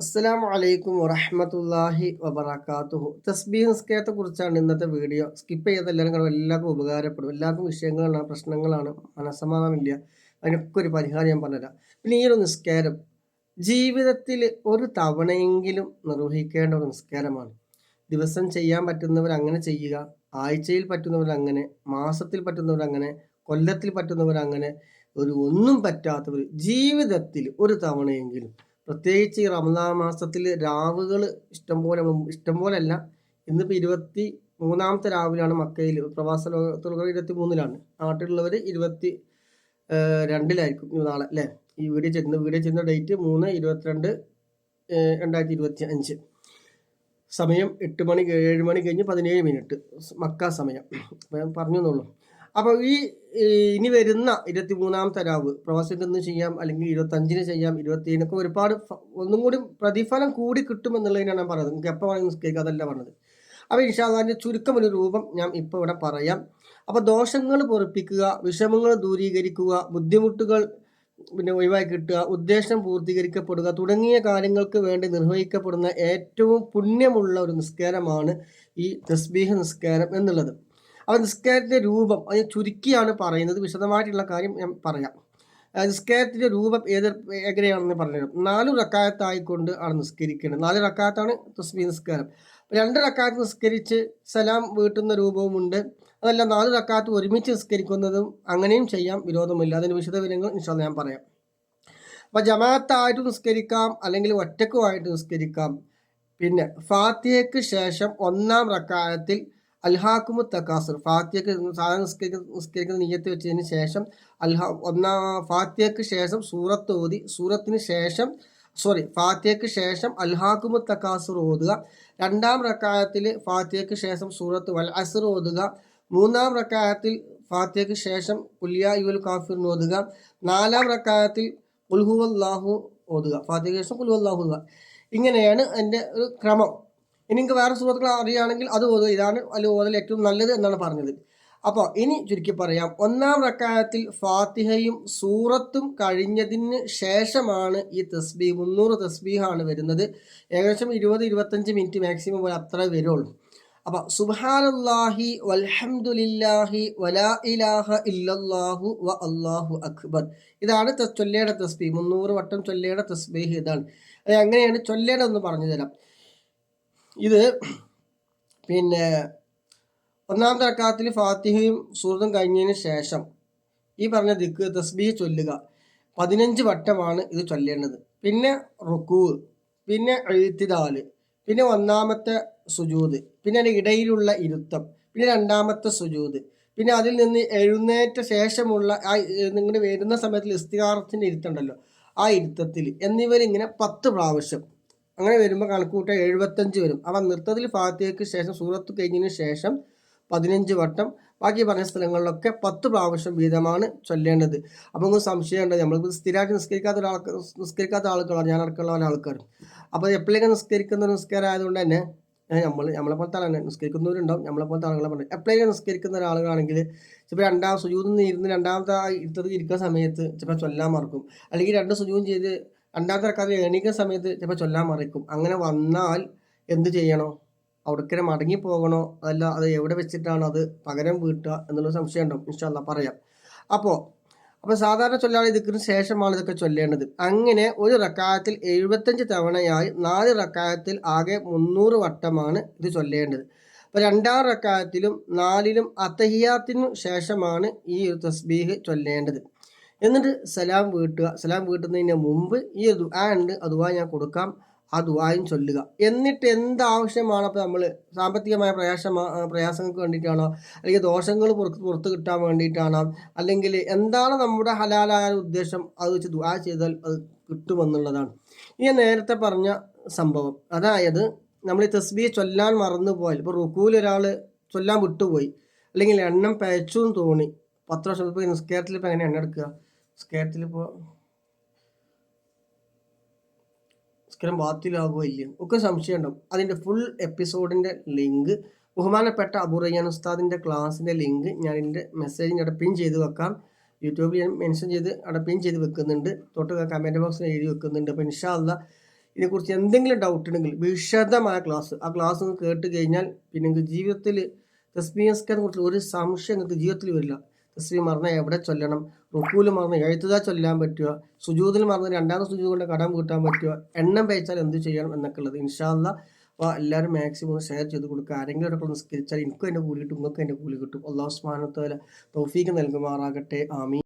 അസ്സലാമു അലൈക്കും വറഹമത്തല്ലാഹി വബറകാതുഹു. തസ്ബീഹ് നിസ്കാരത്തെ കുറിച്ചാണ് ഇന്നത്തെ വീഡിയോ. സ്കിപ്പ് ചെയ്ത എല്ലാവരും കാണും എല്ലാവർക്കും ഉപകാരപ്പെടും. എല്ലാവർക്കും വിഷയങ്ങളാണ് പ്രശ്നങ്ങളാണ് മനസ്സമാധാനമില്ല. അതിനൊക്കെ ഒരു പരിഹാരം ഞാൻ പറഞ്ഞുതരാം. പിന്നെ ഈ ഒരു നിസ്കാരം ജീവിതത്തിൽ ഒരു തവണയെങ്കിലും നിർവഹിക്കേണ്ട ഒരു നിസ്കാരമാണ്. ദിവസം ചെയ്യാൻ പറ്റുന്നവർ അങ്ങനെ ചെയ്യുക ആഴ്ചയിൽ പറ്റുന്നവർ അങ്ങനെ മാസത്തിൽ പറ്റുന്നവർ അങ്ങനെ കൊല്ലത്തിൽ പറ്റുന്നവർ അങ്ങനെ ഒരു ഒന്നും പറ്റാത്തവർ ജീവിതത്തിൽ ഒരു തവണയെങ്കിലും പ്രത്യേകിച്ച് ഈ റമദാൻ മാസത്തിൽ രാവുകൾ ഇഷ്ടംപോലെ ഇഷ്ടംപോലെ അല്ല ഇന്നിപ്പോൾ ഇരുപത്തി മൂന്നാമത്തെ രാവിലാണ് മക്കയിൽ പ്രവാസ ലോകത്തുള്ളവർ ഇരുപത്തി മൂന്നിലാണ് നാട്ടിലുള്ളവർ ഇരുപത്തി രണ്ടിലായിരിക്കും നാളെ അല്ലേ? ഈ വീഡിയോ ചെന്ന് വീഡിയോ ചെന്ന ഡേറ്റ് മൂന്ന് ഇരുപത്തിരണ്ട് രണ്ടായിരത്തി ഇരുപത്തി അഞ്ച് സമയം എട്ട് മണി ഏഴ് മണി കഴിഞ്ഞ് പതിനേഴ് മിനിറ്റ്. മക്ക സമയം. ഞാൻ പറഞ്ഞു എന്നുള്ളൂ അപ്പോൾ ഈ ഇനി വരുന്ന ഇരുപത്തി മൂന്നാം തരാവ് പ്രവാസിക്ക് ഇന്ന് ചെയ്യാം? അല്ലെങ്കിൽ ഇരുപത്തഞ്ചിന് ചെയ്യാം ഇരുപത്തിയേഴിനൊക്കെ ഒരുപാട് ഒന്നും കൂടി പ്രതിഫലം കൂടി കിട്ടും എന്നുള്ളതിനാണ് ഞാൻ പറയുന്നത് നിങ്ങൾക്ക് എപ്പോൾ വേണമെങ്കിൽ നിസ്കരിക്കുക അതല്ല പറഞ്ഞത്. അപ്പോൾ ഇൻഷാദാന്റെ ചുരുക്കം ഒരു രൂപം ഞാൻ ഇപ്പോൾ ഇവിടെ പറയാം. അപ്പോൾ ദോഷങ്ങൾ പൊറപ്പിക്കുക വിഷമങ്ങൾ ദൂരീകരിക്കുക ബുദ്ധിമുട്ടുകൾ പിന്നെ ഒഴിവാക്കി കിട്ടുക ഉദ്ദേശം പൂർത്തീകരിക്കപ്പെടുക തുടങ്ങിയ കാര്യങ്ങൾക്ക് വേണ്ടി നിർവഹിക്കപ്പെടുന്ന ഏറ്റവും പുണ്യമുള്ള ഒരു നിസ്കാരമാണ് ഈ തസ്ബീഹ നിസ്കാരം എന്നുള്ളത്. അപ്പോൾ നിസ്കാരത്തിന്റെ രൂപം അത് ചുരുക്കിയാണ് പറയുന്നത്. വിശദമായിട്ടുള്ള കാര്യം ഞാൻ പറയാം. ആ, നിസ്കാരത്തിന്റെ രൂപം ഏത് എങ്ങനെയാണെന്ന് പറഞ്ഞു നാല് റക്കായത്തായിക്കൊണ്ട് ആണ് നിസ്കരിക്കേണ്ടത്. നാല് റക്കായത്താണ് തസ്ബീഹ് നിസ്കാരം. രണ്ട് റക്കായത്ത് നിസ്കരിച്ച് സലാം വീട്ടുന്ന രൂപവുമുണ്ട് അതല്ല നാല് റക്കാത്ത് ഒരുമിച്ച് നിസ്കരിക്കുന്നതും അങ്ങനെയും ചെയ്യാം. വിരോധമില്ല. അതിന് വിശദവിവരങ്ങൾ ഇൻഷാല്ല ഞാൻ പറയാം. അപ്പോൾ ജമാഅത്തായിട്ട് നിസ്കരിക്കാം അല്ലെങ്കിൽ ഒറ്റക്കുമായിട്ട് നിസ്കരിക്കാം. പിന്നെ ഫാത്തിയയ്ക്ക് ശേഷം ഒന്നാം റക്കായത്തിൽ അൽഹാക്കുമു തക്കാസുർ ഫാത്തിയക്ക് നിസ്കരിക്കുന്ന നീയത്ത് വെച്ചതിന് ശേഷം അൽഹാ ഒന്നാ ഫാത്തിയക്ക് ശേഷം സൂറത്ത് ഓതി സൂറത്തിന് ശേഷം സോറി ഫാത്തിയക്ക് ശേഷം അൽഹാക്കുമു തക്കാസുർ ഓതുക. രണ്ടാം റക്കായത്തിൽ ഫാത്തിയക്ക് ശേഷം സൂറത്ത് വൽ അസുർ ഓതുക. മൂന്നാം റക്കായത്തിൽ ഫാത്തിയക്ക് ശേഷം കുല്യ യുൽ കാഫിർ ഓതുക. നാലാം റക്കായത്തിൽ ഉൽഹുവല്ലാഹു ഓതുക. ഫാത്തിയക്ക് ശേഷം കുൽഹുവല്ലാഹു ഓതുക. ഇങ്ങനെയാണ് എന്റെ ഒരു ക്രമം. ഇനി നിങ്ങൾക്ക് വേറെ സുഹൃത്തുക്കൾ അറിയുകയാണെങ്കിൽ അത് ഓതുക. ഇതാണ് അല്ലെ ഓതൽ ഏറ്റവും നല്ലത് എന്നാണ് പറഞ്ഞത്. അപ്പോൾ ഇനി ചുരുക്കി പറയാം. ഒന്നാം റക്കായത്തിൽ ഫാത്തിഹയും സൂറത്തും കഴിഞ്ഞതിന് ശേഷമാണ് ഈ തസ്ബീ മുന്നൂറ് തസ്ബീഹാണ് വരുന്നത്. ഏകദേശം ഇരുപത് ഇരുപത്തഞ്ച് മിനിറ്റ് മാക്സിമം പോലെ അത്ര വരുള്ളൂ. അപ്പോൾ സുബ്ഹാനല്ലാഹി വൽഹംദുലില്ലാഹി വലാ ഇലാഹ ഇല്ലല്ലാഹു വ അള്ളാഹു അക്ബർ. ഇതാണ് ചൊല്ലേട ചൊല്ലേണ്ട തസ്ബീ. മുന്നൂറ് വട്ടം ചൊല്ലേട തസ്ബീഹ് ഇതാണ്. അത് എങ്ങനെയാണ് ചൊല്ലേണ്ടതെന്ന് പറഞ്ഞു തരാം ഇത് പിന്നെ ഒന്നാമത്തെ റക്കാത്തിൽ ഫാത്തിഹയും സൂറത്തും കഴിഞ്ഞതിന് ശേഷം ഈ പറഞ്ഞ ദിക്ക് തസ്ബീഹ് ചൊല്ലുക. പതിനഞ്ച് വട്ടമാണ് ഇത് ചൊല്ലേണ്ടത്. പിന്നെ റുക്കൂ പിന്നെ എഴുത്തിദാൽ പിന്നെ ഒന്നാമത്തെ സുജൂത് പിന്നെ ഇടയിലുള്ള ഇരുത്തം പിന്നെ രണ്ടാമത്തെ സുജൂത് പിന്നെ അതിൽ നിന്ന് എഴുന്നേറ്റ ശേഷമുള്ള ആ നിങ്ങൾ വരുന്ന സമയത്തിൽ ഇസ്തികാറത്തിന്റെ ഇരുത്തുണ്ടല്ലോ ആ ഇരുത്തത്തിൽ എന്നിവരിങ്ങനെ പത്ത് പ്രാവശ്യം അങ്ങനെ വരുമ്പോൾ കണക്കുകൂട്ട എഴുപത്തഞ്ച് വരും. അപ്പം നൃത്തത്തിൽ ഫാത്തിഹയ്ക്ക് ശേഷം സൂറത്ത് കഴിഞ്ഞതിന് ശേഷം പതിനഞ്ച് വട്ടം. ബാക്കി പറഞ്ഞ സ്ഥലങ്ങളിലൊക്കെ പത്ത് പ്രാവശ്യം വീതമാണ് ചൊല്ലേണ്ടത്. അപ്പോൾ ഒന്നും സംശയമുണ്ട് നമ്മളിപ്പോൾ സ്ഥിരമായിട്ട് നിസ്കരിക്കാത്ത ഒരാൾക്ക് നിസ്കരിക്കാത്ത ആളുകളാണ്. ഞാൻ അടക്കമുള്ള പല ആൾക്കാരും അപ്പോൾ എപ്പോഴേക്കും നിസ്കരിക്കുന്ന ഒരു നിസ്കാരം ആയതുകൊണ്ട് തന്നെ നമ്മൾ നമ്മളെ പോലത്തെ ആളാണ് നിസ്കരിക്കുന്നവരുണ്ടാവും. നമ്മളെ പോലത്തെ ആളുകളെ പറഞ്ഞു എപ്പോഴേക്കും നിസ്കരിക്കുന്ന ഒരാളുകളാണെങ്കിൽ ചിലപ്പോൾ രണ്ടാം സുജൂതിൽ നിന്ന് ഇരുന്ന് രണ്ടാമത്തെ ആ ഇരുത്തത്തിൽ ഇരിക്കുന്ന സമയത്ത് ചിലപ്പോൾ ചൊല്ലാൻ മറക്കും. അല്ലെങ്കിൽ രണ്ട് സുജൂതും ചെയ്ത് രണ്ടാമത്തെ റക്കാതെ എണീക്കുന്ന സമയത്ത് ചിലപ്പോൾ ചൊല്ലാൻ മറിക്കും അങ്ങനെ വന്നാൽ എന്ത് ചെയ്യണോ? അവിടേക്കിനെ മടങ്ങി പോകണോ? അതല്ല അത് എവിടെ വെച്ചിട്ടാണ് അത് പകരം വീട്ടുക എന്നുള്ള സംശയം ഉണ്ടാവും. ഇൻഷാല്ല പറയാം. അപ്പോൾ അപ്പോൾ സാധാരണ ചൊല്ലാൻ ഇതിന് ശേഷമാണ് ഇതൊക്കെ ചൊല്ലേണ്ടത്. അങ്ങനെ ഒരു റക്കായത്തിൽ എഴുപത്തഞ്ച് തവണയായി നാല് റക്കായത്തിൽ ആകെ മുന്നൂറ് വട്ടമാണ് ഇത് ചൊല്ലേണ്ടത്. അപ്പോൾ രണ്ടാം റക്കായത്തിലും നാലിലും അത്തഹിയാത്തിനു ശേഷമാണ് ഈ ഒരു തസ്ബീഹ് ചൊല്ലേണ്ടത്. എന്നിട്ട് സലാം വീട്ടുക. സലാം വീട്ടുന്നതിന് മുമ്പ് ഈ ഒരു ദുആ ഉണ്ട് ഞാൻ കൊടുക്കാം. ആ ദുആയും ചൊല്ലുക. എന്നിട്ട് എന്താവശ്യമാണ് അപ്പോൾ നമ്മൾ സാമ്പത്തികമായ പ്രയാസ പ്രയാസങ്ങൾക്ക് വേണ്ടിയിട്ടാണോ? അല്ലെങ്കിൽ ദോഷങ്ങൾ പുറത്ത് പുറത്ത് കിട്ടാൻ വേണ്ടിയിട്ടാണോ? അല്ലെങ്കിൽ എന്താണ് നമ്മുടെ ഹലാലായ ഉദ്ദേശം? അത് വെച്ച് ദുആ ചെയ്താൽ അത് കിട്ടുമെന്നുള്ളതാണ്. ഞാൻ നേരത്തെ പറഞ്ഞ സംഭവം. അതായത് നമ്മൾ ഈ തസ്ബീഹ് ചൊല്ലാൻ മറന്നു പോയാൽ ഇപ്പോൾ റുക്കൂൽ ഒരാൾ ചൊല്ലാൻ വിട്ടുപോയി. അല്ലെങ്കിൽ എണ്ണം പയച്ചു എന്ന് തോന്നി. പത്ത് വർഷം ഇപ്പോൾ നിസ്കാരത്തിൽ ഇപ്പോൾ എങ്ങനെ എണ്ണ എടുക്കുക? നിസ്കാരത്തിൽ ഇപ്പോൾ നിസ്കാരം ബാത്തിലാകുമോ ഇല്ല. ഒക്കെ സംശയം ഉണ്ടാവും. അതിന്റെ ഫുൾ എപ്പിസോഡിന്റെ ലിങ്ക് ബഹുമാനപ്പെട്ട അബുറയ്യാൻ ഉസ്താദിന്റെ ക്ലാസ്സിന്റെ ലിങ്ക് ഞാൻ എന്റെ മെസ്സേജിന്റെ അവിടെ പിൻ ചെയ്ത് വെക്കാം. യൂട്യൂബിൽ ഞാൻ മെൻഷൻ ചെയ്ത് അവിടെ പിൻ ചെയ്ത് വെക്കുന്നുണ്ട്. തൊട്ട് കമന്റ് ബോക്സിൽ എഴുതി വെക്കുന്നുണ്ട്. അപ്പോൾ ഇൻഷാ അല്ലാ ഇതിനെക്കുറിച്ച് എന്തെങ്കിലും ഡൗട്ട് ഉണ്ടെങ്കിൽ വിശദമായ ക്ലാസ് ആ ക്ലാസ് ഒന്ന് കേട്ട് കഴിഞ്ഞാൽ പിന്നെ നിങ്ങൾക്ക് ജീവിതത്തിൽ തസ്മീസ്കാരെ കുറിച്ച് ഒരു സംശയം നിങ്ങൾക്ക് ജീവിതത്തിൽ വരില്ല. തസ്മീ മറന്നാൽ എവിടെ ചൊല്ലണം? റുക്കൂൽ മറന്ന് എഴുത്തുതാ ചൊല്ലാൻ പറ്റുക സുജൂതിൽ മറന്ന് രണ്ടാമത്തെ സുജൂത് കൊണ്ട് കടം കൂട്ടാൻ പറ്റുക എണ്ണം പേച്ചാൽ എന്ത് ചെയ്യണം എന്നൊക്കെ ഉള്ളത് ഇൻഷാല്ല അപ്പോൾ എല്ലാവരും മാക്സിമം ഷെയർ ചെയ്ത് കൊടുക്കുക. ആരെങ്കിലും ഒരാൾ നിസ്കരിച്ചാൽ എനിക്കും എന്റെ കൂലി കിട്ടും നിങ്ങൾക്കും എന്റെ കൂലി കിട്ടും. അള്ളാഹു സ്മാനത്തോല തൗഫീക്ക് നൽകുമാറാകട്ടെ. ആമീൻ.